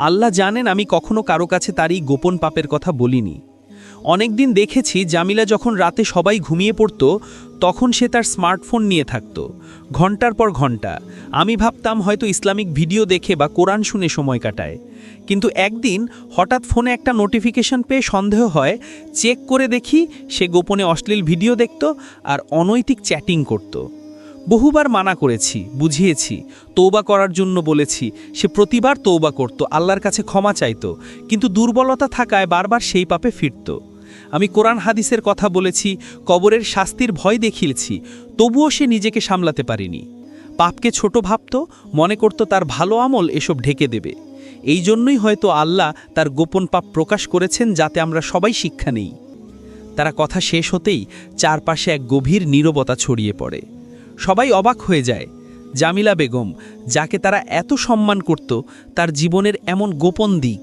আল্লাহ জানেন আমি কখনো কারও কাছে তারই গোপন পাপের কথা বলিনি। অনেকদিন দেখেছি জামিলা যখন রাতে সবাই ঘুমিয়ে পড়তো, তখন সে তার স্মার্টফোন নিয়ে থাকতো। ঘণ্টার পর ঘণ্টা। আমি ভাবতাম হয়তো ইসলামিক ভিডিও দেখে বা কোরআন শুনে সময় কাটায়। কিন্তু একদিন হঠাৎ ফোনে একটা নোটিফিকেশন পেয়ে সন্দেহ হয়, চেক করে দেখি সে গোপনে অশ্লীল ভিডিও দেখত আর অনৈতিক চ্যাটিং করত। বহুবার মানা করেছি, বুঝিয়েছি তৌবা করার জন্য বলেছি, সে প্রতিবার তৌবা করত, আল্লাহর কাছে ক্ষমা চাইত, কিন্তু দুর্বলতা থাকায় বারবার সেই পাপে ফিরত। আমি কোরআন হাদিসের কথা বলেছি, কবরের শাস্তির ভয় দেখিয়েছি, তবুও সে নিজেকে সামলাতে পারেনি। পাপকে ছোট ভাবত, মনে করত তার ভালো আমল এসব ঢেকে দেবে। এই জন্যই হয়তো আল্লাহ তার গোপন পাপ প্রকাশ করেছেন যাতে আমরা সবাই শিক্ষা নেই। তারা কথা শেষ হতেই চারপাশে এক গভীর নীরবতা ছড়িয়ে পড়ে। সবাই অবাক হয়ে যায়। জামিলা বেগম, যাকে তারা এত সম্মান করত, তার জীবনের এমন গোপন দিক।